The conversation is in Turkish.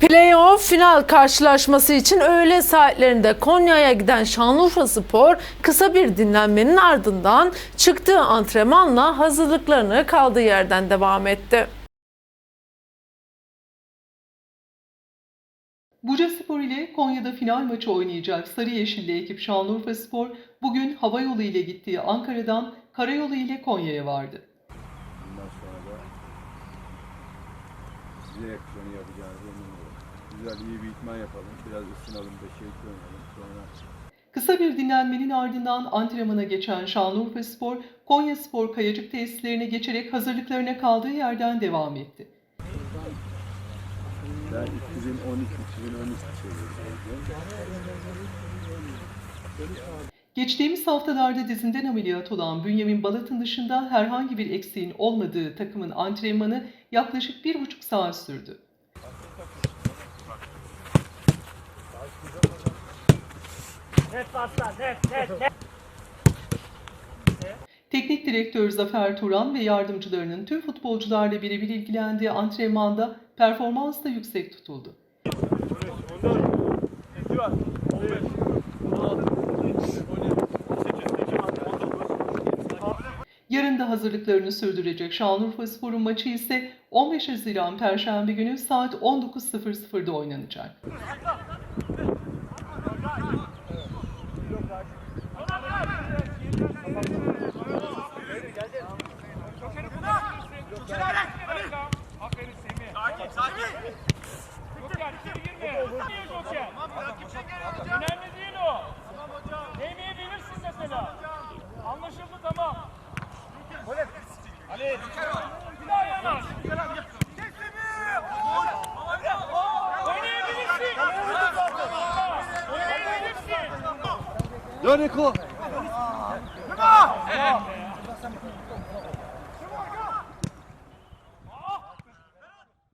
Playoff final karşılaşması için öğle saatlerinde Konya'ya giden Şanlıurfa Spor kısa bir dinlenmenin ardından çıktığı antrenmanla hazırlıklarını kaldığı yerden devam etti. Buca Spor ile Konya'da final maçı oynayacak Sarı Yeşilli ekip Şanlıurfa Spor bugün hava yolu ile gittiği Ankara'dan karayolu ile Konya'ya vardı. Bundan sonra da yapacağınız eminim. Güzel iyi bir itman yapalım. Biraz ısınalım, beşerlik oynayalım. Sonra Kısa bir dinlenmenin ardından antrenmana geçen Şanlıurfa Spor, Konya Spor Kayacık tesislerine geçerek hazırlıklarına kaldığı yerden devam etti. ben 2012-2013 seviyorum. Geçtiğimiz haftalarda dizinden ameliyat olan Bünyamin Balat'ın dışında herhangi bir eksiğin olmadığı takımın antrenmanı yaklaşık bir buçuk saat sürdü. Teknik direktör Zafer Turan ve yardımcılarının tüm futbolcularla birebir ilgilendiği antrenmanda performans da yüksek tutuldu. Yarın da hazırlıklarını sürdürecek Şanlıurfa Spor'un maçı ise 15 Haziran Perşembe günü saat 19.00'da oynanacak. Sakin sakin. Dön Eko!